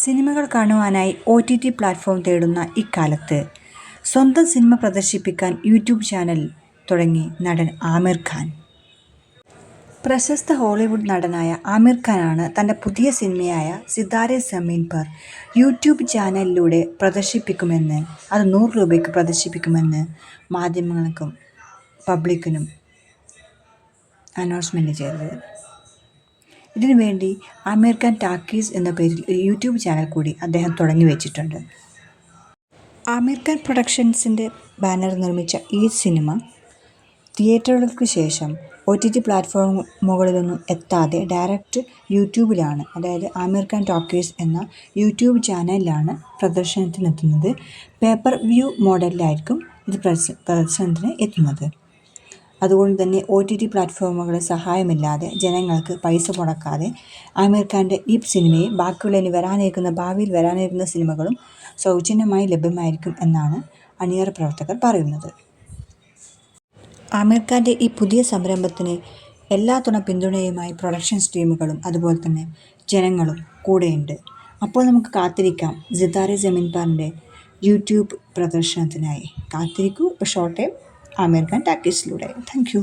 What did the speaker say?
സിനിമകൾ കാണുവാനായി O T T platform തേടുന്ന ഇക്കാലത്ത്. സ്വന്തം സിനിമ പ്രദർശിപ്പിക്കാൻ യൂട്യൂബ് ചാനൽ തുടങ്ങി നടൻ ആമിർ ഖാൻ. പ്രശസ്ത ഹോളിവുഡ് നടനായ ആമിർ ഖാനാണ് തന്റെ പുതിയ സിനിമയായ സിതാരെ സമീൻ പർ യൂട്യൂബ് ചാനലിലൂടെ പ്രദർശിപ്പിക്കുമെന്ന് അത് നൂറ് രൂപയ്ക്ക് പ്രദർശിപ്പിക്കുമെന്ന് മാധ്യമങ്ങൾക്കും പബ്ലിക്കിനും അനൗൺസ്മെന്റ് ചെയ്തത്. ഇതിനു വേണ്ടി അമേരിക്കൻ ടാക്കീസ് എന്ന പേരിൽ ഒരു യൂട്യൂബ് ചാനൽ കൂടി അദ്ദേഹം തുടങ്ങി വെച്ചിട്ടുണ്ട്. ആമിർ പ്രൊഡക്ഷൻസിന്റെ ബാനർ നിർമ്മിച്ച ഈ സിനിമ തിയേറ്ററുകൾക്ക് ശേഷം ഒ ടി ടി പ്ലാറ്റ്ഫോമുകളിലൊന്നും എത്താതെ ഡയറക്റ്റ് യൂട്യൂബിലാണ് അതായത് അമേരിക്കൻ ഖാൻ ടോക്കീസ് എന്ന യൂട്യൂബ് ചാനലിലാണ് പ്രദർശനത്തിനെത്തുന്നത്. പേപ്പർ വ്യൂ മോഡലിലായിരിക്കും ഇത് പ്രദർശനത്തിന് എത്തുന്നത്. അതുകൊണ്ട് തന്നെ ഒ ടി ടി പ്ലാറ്റ്ഫോമുകളുടെ സഹായമില്ലാതെ ജനങ്ങൾക്ക് പൈസ മുടക്കാതെ ആമിർ ഖാന്റെ ഈ സിനിമയെ ബാക്കിയുള്ള ഇനി വരാനിരിക്കുന്ന ഭാവിയിൽ വരാനിരിക്കുന്ന സിനിമകളും സൗജന്യമായി ലഭ്യമായിരിക്കും എന്നാണ് അണിയറ പ്രവർത്തകർ പറയുന്നത്. ആമിർ ഖാന്റെ ഈ പുതിയ സംരംഭത്തിന് എല്ലാ തുണ പിന്തുണയുമായി പ്രൊഡക്ഷൻ ടീമുകളും അതുപോലെ തന്നെ ജനങ്ങളും കൂടെയുണ്ട്. അപ്പോൾ നമുക്ക് കാത്തിരിക്കാം. സിതാരെ ജമീൻ പാറിന്റെ യൂട്യൂബ് പ്രദർശനത്തിനായി. കാത്തിരിക്കൂ. ഷോർട്ട് ടൈം ആമിർ ഖാൻ ടാക്കീസിലൂടെ താങ്ക് യു